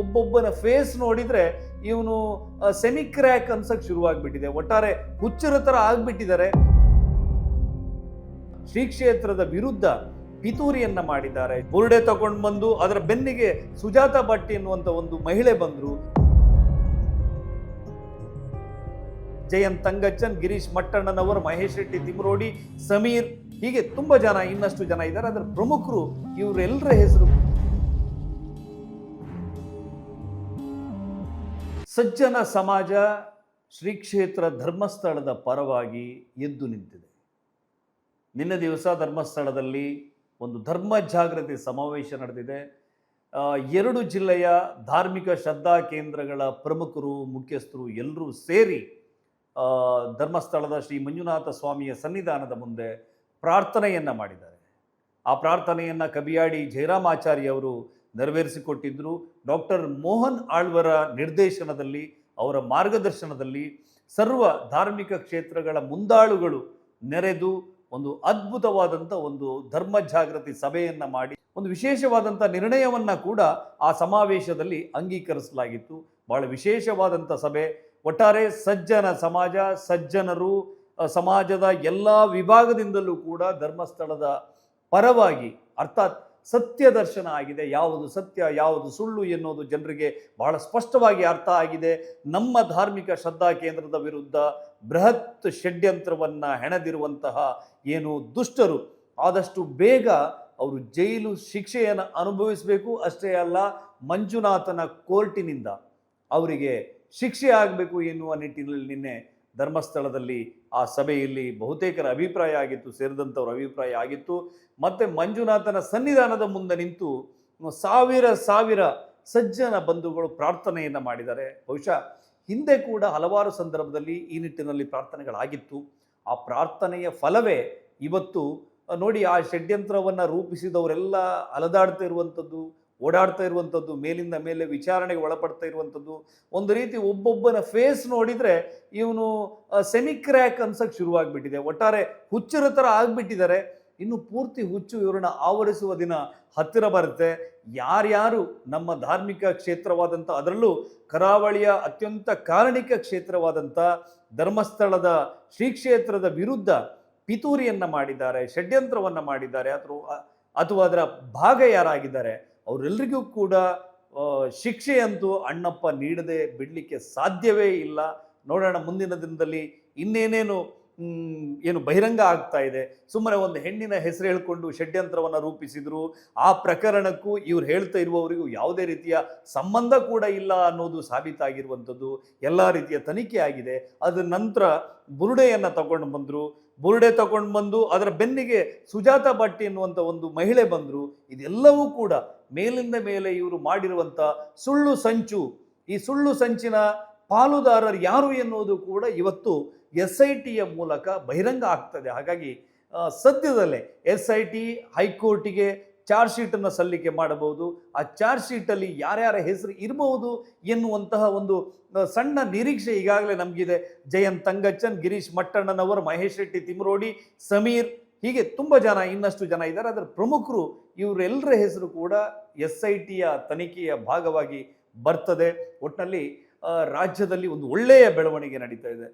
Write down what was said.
ಒಬ್ಬೊಬ್ಬನ face ನೋಡಿದ್ರೆ ಇವನು semi crack ಅನ್ಸಕ್ ಶುರುವಾಗ್ಬಿಟ್ಟಿದೆ. ಒಟ್ಟಾರೆ ಹುಚ್ಚರ ತರ ಆಗ್ಬಿಟ್ಟಿದ್ದಾರೆ. ಶ್ರೀ ಕ್ಷೇತ್ರದ ವಿರುದ್ಧ ಪಿತೂರಿಯನ್ನ ಮಾಡಿದ್ದಾರೆ. ಬುರುಡೆ ತಗೊಂಡು ಬಂದು ಅದರ ಬೆನ್ನಿಗೆ ಸುಜಾತ ಭಟ್ಟಿ ಎನ್ನುವಂತ ಒಂದು ಮಹಿಳೆ ಬಂದ್ರು. ಜಯಂತ್ ತಂಗಚ್ಚನ್, ಗಿರೀಶ್ ಮಟ್ಟಣ್ಣನವರು, ಮಹೇಶ್ ಶೆಟ್ಟಿ ತಿಮ್ರೋಡಿ, ಸಮೀರ್ ಹೀಗೆ ತುಂಬಾ ಜನ, ಇನ್ನಷ್ಟು ಜನ ಇದ್ದಾರೆ. ಅದರ ಪ್ರಮುಖರು ಇವರೆಲ್ಲರ ಹೆಸರು ಸಜ್ಜನ ಸಮಾಜ ಶ್ರೀ ಕ್ಷೇತ್ರ ಧರ್ಮಸ್ಥಳದ ಪರವಾಗಿ ಎದ್ದು ನಿಂತಿದೆ. ನಿನ್ನೆ ದಿವಸ ಧರ್ಮಸ್ಥಳದಲ್ಲಿ ಒಂದು ಧರ್ಮ ಜಾಗೃತಿ ಸಮಾವೇಶ ನಡೆದಿದೆ. ಎರಡು ಜಿಲ್ಲೆಯ ಧಾರ್ಮಿಕ ಶ್ರದ್ಧಾ ಕೇಂದ್ರಗಳ ಪ್ರಮುಖರು, ಮುಖ್ಯಸ್ಥರು ಎಲ್ಲರೂ ಸೇರಿ ಧರ್ಮಸ್ಥಳದ ಶ್ರೀ ಮಂಜುನಾಥ ಸ್ವಾಮಿಯ ಸನ್ನಿಧಾನದ ಮುಂದೆ ಪ್ರಾರ್ಥನೆಯನ್ನ ಮಾಡಿದ್ದಾರೆ. ಆ ಪ್ರಾರ್ಥನೆಯನ್ನ ಕಬಿಯಾಡಿ ಜಯರಾಮಾಚಾರ್ಯ ಅವರು ನೆರವೇರಿಸಿಕೊಟ್ಟಿದ್ರು. ಡಾಕ್ಟರ್ ಮೋಹನ್ ಆಳ್ವರ ನಿರ್ದೇಶನದಲ್ಲಿ, ಅವರ ಮಾರ್ಗದರ್ಶನದಲ್ಲಿ ಸರ್ವ ಧಾರ್ಮಿಕ ಕ್ಷೇತ್ರಗಳ ಮುಂದಾಳುಗಳು ನೆರೆದು ಒಂದು ಅದ್ಭುತವಾದಂಥ ಒಂದು ಧರ್ಮ ಜಾಗೃತಿ ಸಭೆಯನ್ನು ಮಾಡಿ, ಒಂದು ವಿಶೇಷವಾದಂಥ ನಿರ್ಣಯವನ್ನು ಕೂಡ ಆ ಸಮಾವೇಶದಲ್ಲಿ ಅಂಗೀಕರಿಸಲಾಗಿತ್ತು. ಬಹಳ ವಿಶೇಷವಾದಂಥ ಸಭೆ. ಒಟ್ಟಾರೆ ಸಜ್ಜನ ಸಮಾಜ, ಸಜ್ಜನರು ಸಮಾಜದ ಎಲ್ಲ ವಿಭಾಗದಿಂದಲೂ ಕೂಡ ಧರ್ಮಸ್ಥಳದ ಪರವಾಗಿ, ಅರ್ಥಾತ್ ಸತ್ಯ ದರ್ಶನ ಆಗಿದೆ. ಯಾವುದು ಸತ್ಯ, ಯಾವುದು ಸುಳ್ಳು ಎನ್ನುವುದು ಜನರಿಗೆ ಬಹಳ ಸ್ಪಷ್ಟವಾಗಿ ಅರ್ಥ ಆಗಿದೆ. ನಮ್ಮ ಧಾರ್ಮಿಕ ಶ್ರದ್ಧಾ ಕೇಂದ್ರದ ವಿರುದ್ಧ ಬೃಹತ್ ಷಡ್ಯಂತ್ರವನ್ನ ಹೆಣೆದಿರುವಂತಹ ಏನು ದುಷ್ಟರು, ಆದಷ್ಟು ಬೇಗ ಅವರು ಜೈಲು ಶಿಕ್ಷೆಯನ್ನು ಅನುಭವಿಸಬೇಕು. ಅಷ್ಟೇ ಅಲ್ಲ, ಮಂಜುನಾಥನ ಕೋರ್ಟಿನಿಂದ ಅವರಿಗೆ ಶಿಕ್ಷೆ ಆಗಬೇಕು ಎನ್ನುವ ನಿಟ್ಟಿನಲ್ಲಿ ನಿನ್ನೆ ಧರ್ಮಸ್ಥಳದಲ್ಲಿ ಆ ಸಭೆಯಲ್ಲಿ ಬಹುತೇಕರ ಅಭಿಪ್ರಾಯ ಆಗಿತ್ತು ಸೇರಿದಂಥವ್ರ ಅಭಿಪ್ರಾಯ ಆಗಿತ್ತು. ಮತ್ತೆ ಮಂಜುನಾಥನ ಸನ್ನಿಧಾನದ ಮುಂದೆ ನಿಂತು ಸಾವಿರ ಸಾವಿರ ಸಜ್ಜನ ಬಂಧುಗಳು ಪ್ರಾರ್ಥನೆಯನ್ನು ಮಾಡಿದ್ದಾರೆ. ಬಹುಶಃ ಹಿಂದೆ ಕೂಡ ಹಲವಾರು ಸಂದರ್ಭದಲ್ಲಿ ಈ ನಿಟ್ಟಿನಲ್ಲಿ ಪ್ರಾರ್ಥನೆಗಳಾಗಿತ್ತು. ಆ ಪ್ರಾರ್ಥನೆಯ ಫಲವೇ ಇವತ್ತು ನೋಡಿ ಆ ಷಡ್ಯಂತ್ರವನ್ನು ರೂಪಿಸಿದವರೆಲ್ಲ ಅಲದಾಡ್ತಾ ಇರುವಂಥದ್ದು ಓಡಾಡ್ತಾ ಇರುವಂಥದ್ದು, ಮೇಲಿಂದ ಮೇಲೆ ವಿಚಾರಣೆಗೆ ಒಳಪಡ್ತಾ ಇರುವಂಥದ್ದು, ಒಂದು ರೀತಿ ಒಬ್ಬೊಬ್ಬನ ಫೇಸ್ ನೋಡಿದರೆ ಇವನು ಸೆಮಿ ಕ್ರ್ಯಾಕ್ ಅನ್ಸಕ್ಕೆ ಶುರುವಾಗ್ಬಿಟ್ಟಿದೆ. ಒಟ್ಟಾರೆ ಹುಚ್ಚರ ಥರ ಆಗಿಬಿಟ್ಟಿದ್ದಾರೆ. ಇನ್ನು ಪೂರ್ತಿ ಹುಚ್ಚು ಇವರನ್ನ ಆವರಿಸುವ ದಿನ ಹತ್ತಿರ ಬರುತ್ತೆ. ಯಾರ್ಯಾರು ನಮ್ಮ ಧಾರ್ಮಿಕ ಕ್ಷೇತ್ರವಾದಂಥ ಅದರಲ್ಲೂ ಕರಾವಳಿಯ ಅತ್ಯಂತ ಕಾರಣಿಕ ಕ್ಷೇತ್ರವಾದಂಥ ಧರ್ಮಸ್ಥಳದ ಶ್ರೀ ಕ್ಷೇತ್ರದ ವಿರುದ್ಧ ಪಿತೂರಿಯನ್ನು ಮಾಡಿದ್ದಾರೆ, ಷಡ್ಯಂತ್ರವನ್ನು ಮಾಡಿದ್ದಾರೆ ಅಥವಾ ಅಥವಾ ಅದರ ಭಾಗ ಯಾರಾಗಿದ್ದಾರೆ ಅವರೆಲ್ಲರಿಗೂ ಕೂಡ ಶಿಕ್ಷೆಯಂತೂ ಅಣ್ಣಪ್ಪ ನೀಡದೆ ಬಿಡಲಿಕ್ಕೆ ಸಾಧ್ಯವೇ ಇಲ್ಲ. ನೋಡೋಣ ಮುಂದಿನ ದಿನದಲ್ಲಿ ಇನ್ನೇನೇನು ಏನು ಬಹಿರಂಗ ಆಗ್ತಾ ಇದೆ. ಸುಮ್ಮನೆ ಒಂದು ಹೆಣ್ಣಿನ ಹೆಸರು ಹೇಳಿಕೊಂಡು ಷಡ್ಯಂತ್ರವನ್ನು ರೂಪಿಸಿದ್ರು. ಆ ಪ್ರಕರಣಕ್ಕೂ ಇವ್ರು ಹೇಳ್ತಾ ಇರುವವರಿಗೂ ಯಾವುದೇ ರೀತಿಯ ಸಂಬಂಧ ಕೂಡ ಇಲ್ಲ ಅನ್ನೋದು ಸಾಬೀತಾಗಿರುವಂಥದ್ದು ಎಲ್ಲ ರೀತಿಯ ತನಿಖೆ ಆಗಿದೆ. ಅದರ ನಂತರ ಬುರುಡೆಯನ್ನು ತಗೊಂಡು ಬಂದರು. ಬುರುಡೆ ತಗೊಂಡು ಬಂದು ಅದರ ಬೆನ್ನಿಗೆ ಸುಜಾತ ಭಟ್ಟಿ ಎನ್ನುವಂಥ ಒಂದು ಮಹಿಳೆ ಬಂದರು. ಇದೆಲ್ಲವೂ ಕೂಡ ಮೇಲಿಂದ ಮೇಲೆ ಇವರು ಮಾಡಿರುವಂಥ ಸುಳ್ಳು ಸಂಚು. ಈ ಸುಳ್ಳು ಸಂಚಿನ ಪಾಲುದಾರರು ಯಾರು ಎನ್ನುವುದು ಕೂಡ ಇವತ್ತು ಎಸ್ ಐ ಟಿಯ ಮೂಲಕ ಬಹಿರಂಗ ಆಗ್ತದೆ. ಹಾಗಾಗಿ ಸದ್ಯದಲ್ಲೇ ಎಸ್ ಐ ಟಿ ಹೈಕೋರ್ಟಿಗೆ ಚಾರ್ಜ್ ಶೀಟನ್ನು ಸಲ್ಲಿಕೆ ಮಾಡಬಹುದು. ಆ ಚಾರ್ಜ್ ಶೀಟಲ್ಲಿ ಯಾರ್ಯಾರ ಹೆಸರು ಇರಬಹುದು ಎನ್ನುವಂತಹ ಒಂದು ಸಣ್ಣ ನಿರೀಕ್ಷೆ ಈಗಾಗಲೇ ನಮಗಿದೆ. ಜಯಂತ್ ತಂಗಚ್ಚನ್, ಗಿರೀಶ್ ಮಟ್ಟಣ್ಣನವರು, ಮಹೇಶ್ ಶೆಟ್ಟಿ ತಿಮ್ರೋಡಿ, ಸಮೀರ್ ಹೀಗೆ ತುಂಬ ಜನ, ಇನ್ನಷ್ಟು ಜನ ಇದ್ದಾರೆ. ಅದರ ಪ್ರಮುಖರು ಇವರೆಲ್ಲರ ಹೆಸರು ಕೂಡ ಎಸ್ ಐ ಟಿಯ ತನಿಖೆಯ ಭಾಗವಾಗಿ ಬರ್ತದೆ. ಒಟ್ಟಿನಲ್ಲಿ ರಾಜ್ಯದಲ್ಲಿ ಒಂದು ಒಳ್ಳೆಯ ಬೆಳವಣಿಗೆ ನಡೀತಾ ಇದೆ.